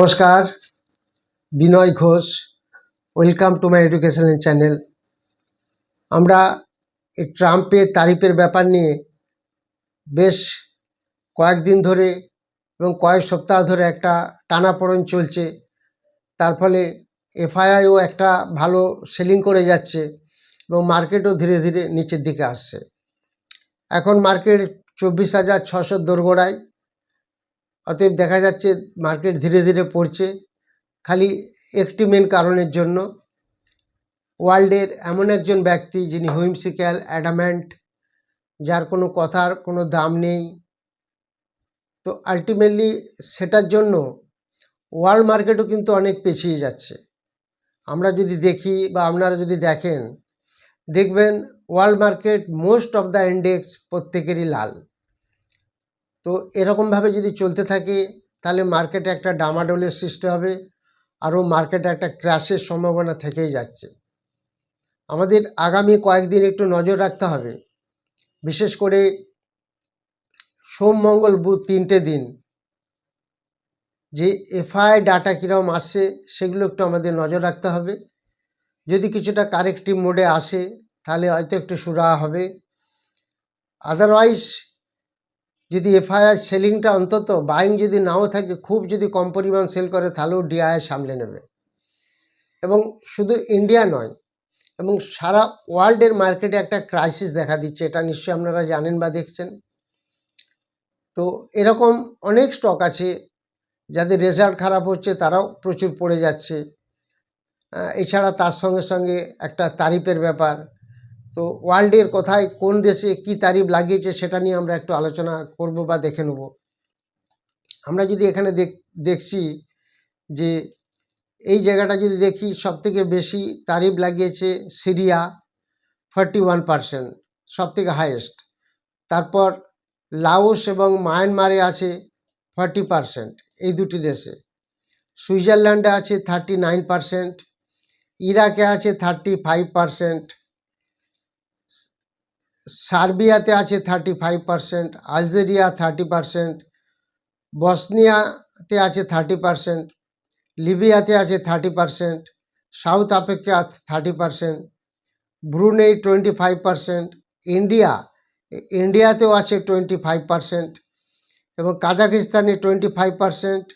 নমস্কার, Binoy Ghosh welcome to my educational channel আমরা এই ট্রাম্পের তারিফের ব্যাপার নিয়ে বেশ কয়েকদিন ধরে এবং কয়েক সপ্তাহ ধরে একটা টানাপোড়েন চলছে। তার ফলে এফআইআইও একটা ভালো সেলিং করে যাচ্ছে এবং মার্কেটও ধীরে ধীরে নিচের দিকে আসছে। এখন মার্কেট চব্বিশ হাজার ছশো দোরগোড়ায়। অতএব দেখা যাচ্ছে মার্কেট ধীরে ধীরে পড়ছে। খালি একটি মেন কারণের জন্য ওয়ার্ল্ডের এমন একজন ব্যক্তি যিনি হুইমসিক্যাল অ্যাডামেন্ট যার কোনো কথার কোনো দাম নেই। তো আলটিমেটলি সেটার জন্য ওয়ার্ল্ড মার্কেটও কিন্তু অনেক পেছিয়ে যাচ্ছে। আমরা যদি দেখি বা আপনারা যদি দেখেন, দেখবেন world market most of the index প্রত্যেকেরই লাল। তো এরকমভাবে যদি চলতে থাকে, তাহলে মার্কেটে একটা ডামাডোলের সৃষ্টি হবে আরও মার্কেটে একটা ক্র্যাশের সম্ভাবনা থেকেই যাচ্ছে। আমাদের আগামী কয়েকদিন একটু নজর রাখতে হবে। বিশেষ করে সোম, মঙ্গল, বুধ তিনটে দিন। যে এফআই ডাটা কীরকম আসছে, সেগুলো একটু আমাদের নজর রাখতে হবে। যদি কিছুটা কারেক্টিভ মোডে আসে, তাহলে হয়তো একটু সুরাহা হবে। আদারওয়াইজ যদি এফআইআর সেলিংটা অন্তত বাইং যদি নাও থাকে, খুব যদি কম পরিমাণ সেল করে তাহলেও ডিআইআর সামলে নেবে। এবং শুধু ইন্ডিয়া নয়, এবং সারা ওয়ার্ল্ডের মার্কেটে একটা ক্রাইসিস দেখা দিচ্ছে, এটা নিশ্চয়ই আপনারা জানেন বা দেখছেন। তো এরকম অনেক স্টক আছে, যাদের রেজাল্ট খারাপ হচ্ছে, তারাও প্রচুর পড়ে যাচ্ছে। এছাড়া তার সঙ্গে সঙ্গে একটা তারিফের ব্যাপার তো ওয়ার্ল্ডের কোথায়, কোন দেশে কি তারিফ লাগিয়েছে সেটা নিয়ে আমরা একটু আলোচনা করব বা দেখে নেব। আমরা যদি এখানে দেখ, দেখছি যে এই জায়গাটা যদি দেখি সব থেকে বেশি তারিফ লাগিয়েছে সিরিয়া, ফর্টি ওয়ান পারসেন্ট সব থেকে হায়েস্ট তারপর লাওস এবং মায়ানমারে আছে ফর্টি পারসেন্ট, এই দুটি দেশে। সুইজারল্যান্ডে আছে থার্টি নাইন পারসেন্ট, ইরাকে আছে থার্টি ফাইভ পারসেন্ট সার্বিয়াতে আছে thirty five percent Algeria thirty percent বসনিয়াতে আছে থার্টি পারসেন্ট লিবিয়াতে আছে thirty percent South Africa thirty percent Brunei twenty five percent India, ইন্ডিয়াতেও আছে টোয়েন্টি ফাইভ পারসেন্ট এবং কাজাকিস্তানে twenty five percent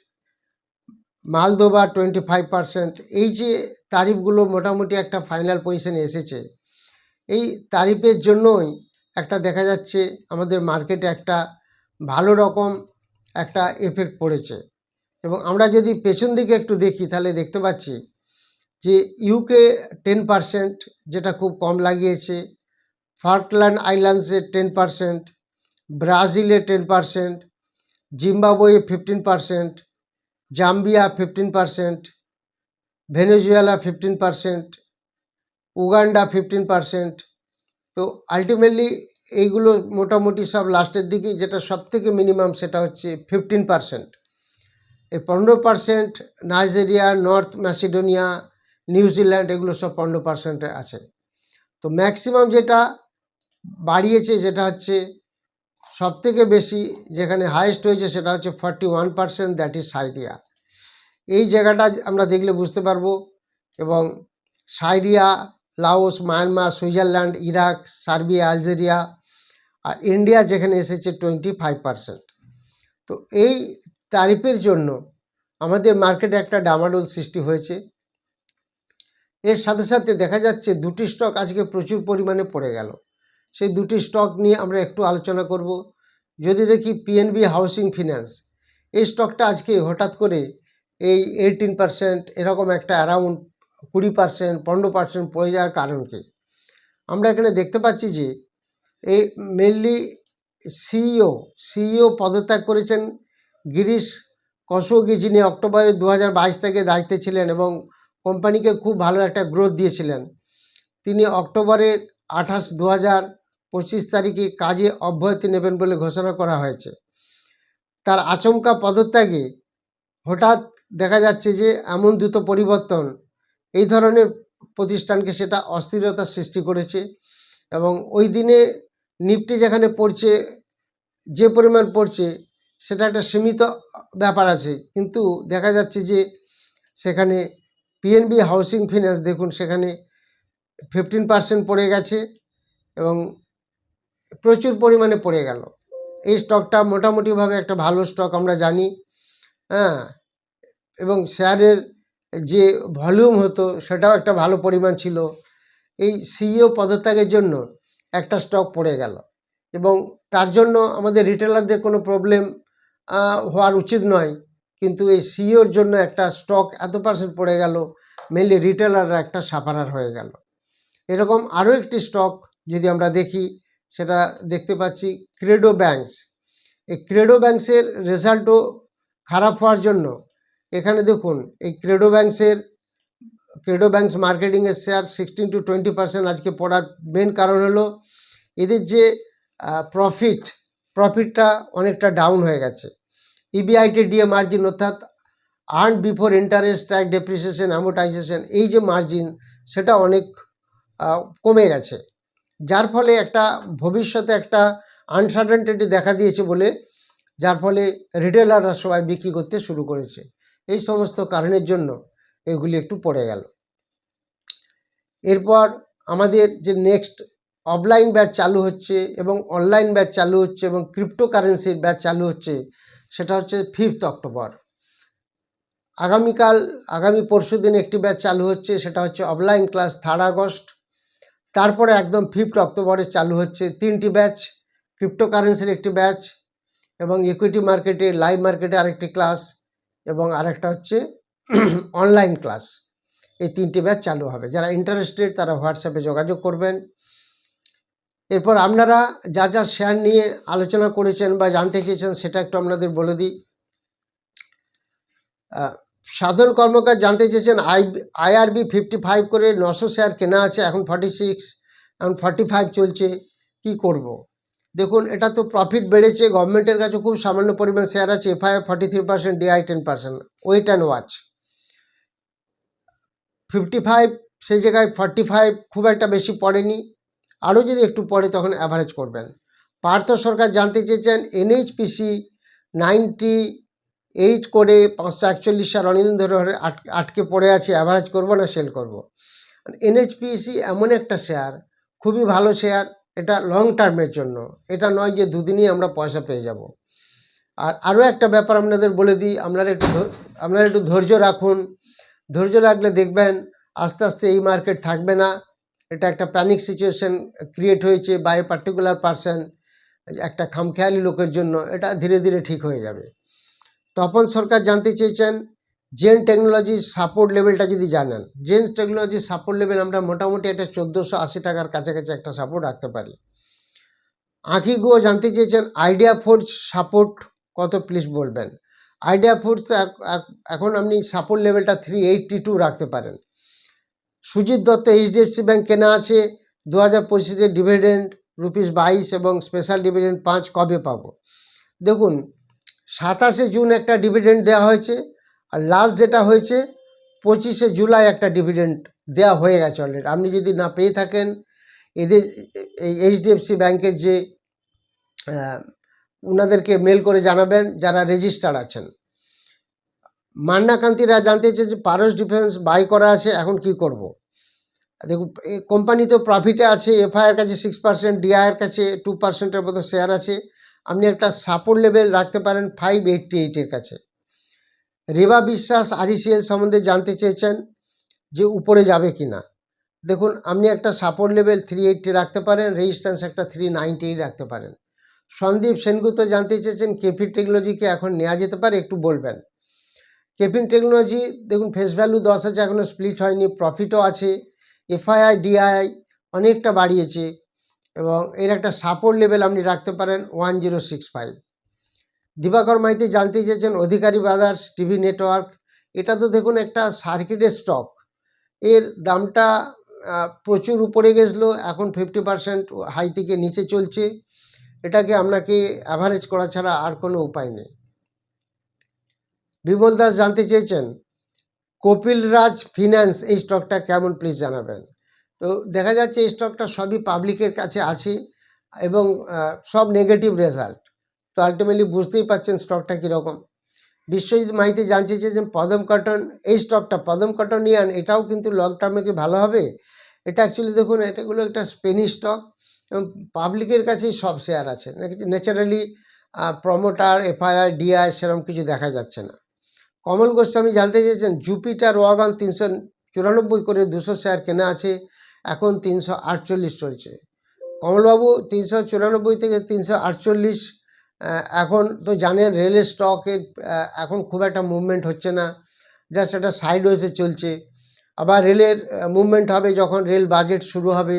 Moldova twenty five percent এই যে তারিফগুলো মোটামুটি একটা ফাইনাল পজিশনে এসেছে। এই তারিফের জন্যই একটা দেখা যাচ্ছে আমাদের মার্কেটে একটা ভালো রকম একটা এফেক্ট পড়েছে। এবং আমরা যদি পেছন দিকে একটু দেখি, তাহলে দেখতে পাচ্ছি যে ইউকে টেন পারসেন্ট যেটা খুব কম লাগিয়েছে ফার্কল্যান্ড আইল্যান্ডসে টেন পারসেন্ট ব্রাজিলে ten percent Zimbabwe fifteen percent Zambia fifteen percent Venezuela fifteen percent Uganda fifteen percent তো আলটিমেটলি এইগুলো মোটামুটি সব লাস্টের দিকে যেটা সব থেকে মিনিমাম সেটা হচ্ছে ফিফটিন পারসেন্ট এই পনেরো percent Nigeria, North Macedonia New Zealand এগুলো সব পনেরো পারসেন্টে আছে। তো ম্যাক্সিমাম যেটা বাড়িয়েছে যেটা হচ্ছে সব থেকে বেশি যেখানে হাইয়েস্ট হয়েছে সেটা হচ্ছে forty one percent that is Syria. এই জায়গাটা আমরা দেখলে বুঝতে পারব এবং Syria Laos, Myanmar, Switzerland, Iraq, Serbia, Algeria আর ইন্ডিয়া যেখানে এসেছে টোয়েন্টি ফাইভ পারসেন্ট। তো এই তারিফের জন্য আমাদের মার্কেটে একটা ডামাডোল সৃষ্টি হয়েছে। এর সাথে সাথে দেখা যাচ্ছে দুটি স্টক আজকে প্রচুর পরিমাণে পড়ে গেল। সেই দুটি স্টক নিয়ে আমরা একটু আলোচনা করব। যদি দেখি পিএনবি হাউসিং ফিন্যান্স, এই স্টকটা আজকে হঠাৎ করে এই এইটিন পার্সেন্ট এরকম একটা অ্যারাউন্ড কুড়ি পার্সেন্ট পনেরো পার্সেন্ট পড়ে যাওয়ার কারণ কি আমরা এখানে দেখতে পাচ্ছি যে, এই মেনলি সিইও সিইও পদত্যাগ করেছেন গিরিশ কসোগি, যিনি অক্টোবরে দু হাজার বাইশ থেকে দায়িত্বে ছিলেন এবং কোম্পানিকে খুব ভালো একটা গ্রোথ দিয়েছিলেন। তিনি অক্টোবরের আঠাশ দু হাজার পঁচিশ তারিখে কাজে অব্যাহতি নেবেন বলে ঘোষণা করা হয়েছে। তার আচমকা পদত্যাগে হঠাৎ দেখা যাচ্ছে যে, এমন দ্রুত পরিবর্তন এই ধরনের প্রতিষ্ঠানকে সেটা অস্থিরতা সৃষ্টি করেছে এবং ওই দিনে নিফটি যেখানে পড়ছে, যে পরিমাণ পড়ছে, সেটা একটা সীমিত ব্যাপার আছে। কিন্তু দেখা যাচ্ছে যে সেখানে পিএনবি হাউসিং ফিন্যান্স দেখুন, সেখানে ফিফটিন পার্সেন্ট পড়ে গেছে এবং প্রচুর পরিমাণে পড়ে গেল। এই স্টকটা মোটামুটিভাবে একটা ভালো স্টক আমরা জানি হ্যাঁ এবং শেয়ারের যে ভলিউম হতো, সেটাও একটা ভালো পরিমাণ ছিল। এই সিইও পদত্যাগের জন্য একটা স্টক পড়ে গেল এবং তার জন্য আমাদের রিটেলারদের কোনো প্রবলেম হওয়ার উচিত নয়। কিন্তু এই সিইওর জন্য একটা স্টক এত পার্সেন্ট পড়ে গেল মেনলি রিটেলাররা একটা সাফারার হয়ে গেল। এরকম আরও একটি স্টক যদি আমরা দেখি, সেটা দেখতে পাচ্ছি ক্রেডো ব্যাংকস এই ক্রেডো ব্যাংকসের রেজাল্টও খারাপ হওয়ার জন্য এখানে দেখুন, এই ক্রেডো ব্যাংকসের ক্রেডো ব্যাংকস মার্কেটিংয়ের share sixteen to twenty percent আজকে পড়ার মেন কারণ হলো, এদের যে প্রফিট প্রফিটটা অনেকটা ডাউন হয়ে গেছে। ইবিআইটি ডিএ মার্জিন অর্থাৎ earn before interest tax depreciation amortisation এই যে মার্জিন সেটা অনেক কমে গেছে। যার ফলে একটা ভবিষ্যতে একটা আনসার্টেনটি দেখা দিয়েছে বলে, যার ফলে রিটেলাররা সবাই বিক্রি করতে শুরু করেছে। এই সমস্ত কারণের জন্য এগুলি একটু পড়ে গেল। এরপর আমাদের যে নেক্সট অফলাইন ব্যাচ চালু হচ্ছে এবং অনলাইন ব্যাচ চালু হচ্ছে এবং ক্রিপ্টোকারেন্সির ব্যাচ চালু হচ্ছে, সেটা হচ্ছে ফিফথ অক্টোবর আগামীকাল, আগামী পরশু দিন একটি ব্যাচ চালু হচ্ছে, সেটা হচ্ছে অফলাইন ক্লাস থার্ড আগস্ট। তারপরে একদম ফিফথ অক্টোবরে চালু হচ্ছে তিনটি ব্যাচ ক্রিপ্টোকারেন্সির একটি ব্যাচ এবং ইকুইটি মার্কেটে লাইভ মার্কেটে আরেকটি ক্লাস এবং আরেকটা হচ্ছে অনলাইন ক্লাস এই তিনটি ব্যাচ চালু হবে। যারা ইন্টারেস্টেড তারা হোয়াটসঅ্যাপে যোগাযোগ করবেন। এরপর আপনারা যা যা শেয়ার নিয়ে আলোচনা করেছেন বা জানতে চেয়েছেন, সেটা একটু আপনাদের বলে দিই। সাধারণ কর্মকার জানতে চেয়েছেন, আই আইআরবি ফিফটি ফাইভ করে নশো শেয়ার কেনা আছে, এখন ফর্টি সিক্স এখন ফর্টি ফাইভ চলছে। কী করব। দেখুন, এটা তো প্রফিট বেড়েছে গভর্নমেন্টের কাছে খুব সামান্য পরিমাণ শেয়ার আছে FI forty three percent DI ten percent wait and watch fifty five সেই জায়গায় ফর্টি ফাইভ খুব একটা বেশি পড়েনি, আরও যদি একটু পড়ে তখন অ্যাভারেজ করবেন। পার্থ সরকার জানতে চেয়েছেন এনএইচপিসি নাইনটি এইট করে পাঁচশো একচল্লিশ সাল অনেকদিন ধরে ধরে আট- আটকে পড়ে আছে অ্যাভারেজ করব না সেল করব। এনএইচপিসি এমন একটা শেয়ার খুবই ভালো শেয়ার এটা লং টার্মের জন্য। এটা নয় যে দুদিনই আমরা পয়সা পেয়ে যাব। আর আরও একটা ব্যাপার আপনাদের বলে দিই, আপনারা একটু আপনারা একটু ধৈর্য রাখুন। ধৈর্য রাখলে দেখবেন আস্তে আস্তে এই মার্কেট থাকবে না। এটা একটা প্যানিক সিচুয়েশন ক্রিয়েট হয়েছে বাই পার্টিকুলার পার্সন একটা খামখেয়ালি লোকের জন্য। এটা ধীরে ধীরে ঠিক হয়ে যাবে। তপন সরকার জানতে চেয়েছেন জেন টেকনোলজির সাপোর্ট লেভেলটা যদি জানেন জেন টেকনোলজির সাপোর্ট লেভেল আমরা মোটামুটি একটা চোদ্দোশো আশি টাকার কাছাকাছি একটা সাপোর্ট রাখতে পারি। আঁখি গো জানতে চেয়েছেন আইডিয়া ফোর্স সাপোর্ট কত প্লিজ বলবেন? আইডিয়া ফোর্স এখন আপনি সাপোর্ট লেভেলটা থ্রি এইটটি টু রাখতে পারেন। সুজিত দত্ত এইচডিএফসি ব্যাঙ্ক কেনা আছে দু হাজার পঁচিশে ডিভিডেন্ড রুপিস বাইশ এবং স্পেশাল ডিভিডেন্ড পাঁচ কবে পাবো? দেখুন, সাতাশে জুন একটা ডিভিডেন্ড দেওয়া হয়েছে আর লাস্ট যেটা হয়েছে, পঁচিশে জুলাই একটা ডিভিডেন্ড দেওয়া হয়ে গেছে অলরেডি আপনি যদি না পেয়ে থাকেন, এদের এই এইচডিএফসি ব্যাংকের যে ওনাদেরকে মেল করে জানাবেন, যারা রেজিস্টার আছেন। মান্নাকান্তিরা জানতে চেয়েছে যে পারস ডিফেন্স বাই করা আছে, এখন কি করব। দেখুন কোম্পানি তো প্রফিটে আছে এফআইআর কাছে সিক্স পার্সেন্ট ডিআইয়ের কাছে টু পার্সেন্টের মতো শেয়ার আছে। আপনি একটা সাপোর্ট লেভেল রাখতে পারেন ফাইভ এইটটি এইটের কাছে। রেবা বিশ্বাস আরইসিএল সম্বন্ধে জানতে চেয়েছেন যে উপরে যাবে কি না। দেখুন, আপনি একটা সাপোর্ট লেভেল থ্রি এইটটি রাখতে পারেন রেজিস্ট্যান্স একটা থ্রি নাইনটি রাখতে পারেন। সন্দীপ সেনগুপ্ত জানতে চেয়েছেন কেপি টেকনোলজিকে এখন নেওয়া যেতে পারে, একটু বলবেন। কেপিং টেকনোলজি দেখুন ফেস ভ্যালু দশ আছে এখনও স্প্লিট হয়নি প্রফিটও আছে এফআইআই ডিআই অনেকটা বাড়িয়েছে এবং এর একটা সাপোর্ট লেভেল আপনি রাখতে পারেন one zero six five Dibakar Maiti জানতে চেয়েছেন অধিকারী ব্রাদার্স টিভি নেটওয়ার্ক। এটা তো দেখুন একটা সার্কিটের স্টক এর দামটা প্রচুর উপরে গেছিল, এখন ফিফটি পার্সেন্ট হাই থেকে নিচে চলছে। এটাকে আপনাকে অ্যাভারেজ করা ছাড়া আর কোনো উপায় নেই। বিমল দাস জানতে চেয়েছেন কপিল রাজ ফিন্যান্স এই স্টকটা কেমন প্লিজ জানাবেন? তো দেখা যাচ্ছে এই স্টকটা সবই পাবলিকের কাছে আছে এবং সব নেগেটিভ রেজাল্ট তো আলটিমেটলি বুঝতেই পারছেন স্টকটা কীরকম। বিশ্বজিৎ মাইতি জানতে চেয়েছেন, পদম কটন এই স্টকটা পদম কটন ইয়ান এটাও কিন্তু লং টার্মে কি ভালো হবে? এটা অ্যাকচুয়ালি দেখুন এটাগুলো একটা স্পেনিশ স্টক এবং পাবলিকের কাছেই সব শেয়ার আছে। ন্যাচারালি প্রমোটার এফআইআর ডিআই সেরকম কিছু দেখা যাচ্ছে না। কমল গোস্বামী জানতে চেয়েছেন জুপিটার ওয়াগন তিনশো চুরানব্বই করে দুশো শেয়ার কেনা আছে, এখন তিনশো আটচল্লিশ চলছে। কমলবাবু, তিনশো চুরানব্বই থেকে তিনশো আটচল্লিশ এখন তো জানেন রেলের স্টকে এখন খুব একটা মুভমেন্ট হচ্ছে না। জাস্ট একটা সাইড ওয়েসে চলছে। আবার রেলের মুভমেন্ট হবে যখন রেল বাজেট শুরু হবে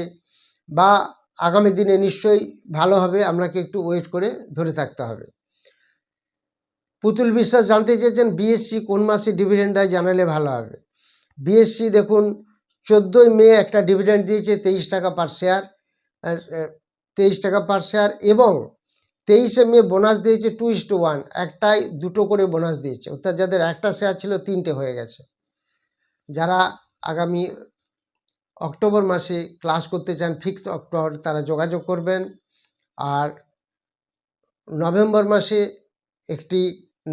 বা আগামী দিনে নিশ্চয়ই ভালো হবে আপনাকে একটু ওয়েট করে ধরে থাকতে হবে। পুতুল বিশ্বাস জানতে চেয়েছেন বিএসসি কোন মাসে ডিভিডেন্ড দেয় জানালে ভালো হবে। বিএসসি দেখুন, চোদ্দোই মে একটা ডিভিডেন্ড দিয়েছে তেইশ টাকা পার শেয়ার তেইশ টাকা পার শেয়ার এবং তেইশে মে বোনাস দিয়েছে টু ইস টু ওয়ান একটাই দুটো করে বোনাস দিয়েছে। অর্থাৎ যাদের একটা শেয়ার ছিল তিনটে হয়ে গেছে। যারা আগামী অক্টোবর মাসে ক্লাস করতে চান ফিফথ অক্টোবর তারা যোগাযোগ করবেন। আর নভেম্বর মাসে একটি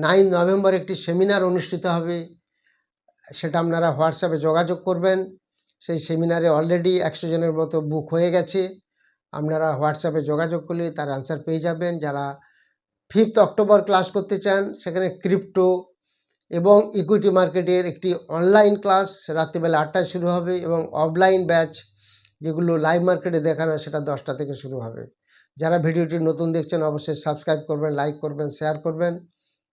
নাইন নভেম্বর একটি সেমিনার অনুষ্ঠিত হবে। সেটা আপনারা হোয়াটসঅ্যাপে যোগাযোগ করবেন। সেই সেমিনারে অলরেডি একশো জনের মতো বুক হয়ে গেছে। আপনারা হোয়াটসঅ্যাপে যোগাযোগ করলে তার অ্যান্সার পেয়ে যাবেন। যারা ফিফথ অক্টোবর ক্লাস করতে চান, সেখানে ক্রিপ্টো এবং ইকুইটি মার্কেটের একটি অনলাইন ক্লাস রাত্রিবেলা আটটায় শুরু হবে এবং অফলাইন ব্যাচ যেগুলো লাইভ মার্কেটে দেখানো সেটা দশটা থেকে শুরু হবে। যারা ভিডিওটি নতুন দেখছেন, অবশ্যই সাবস্ক্রাইব করবেন লাইক করবেন শেয়ার করবেন।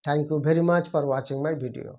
Thank you very much for watching my video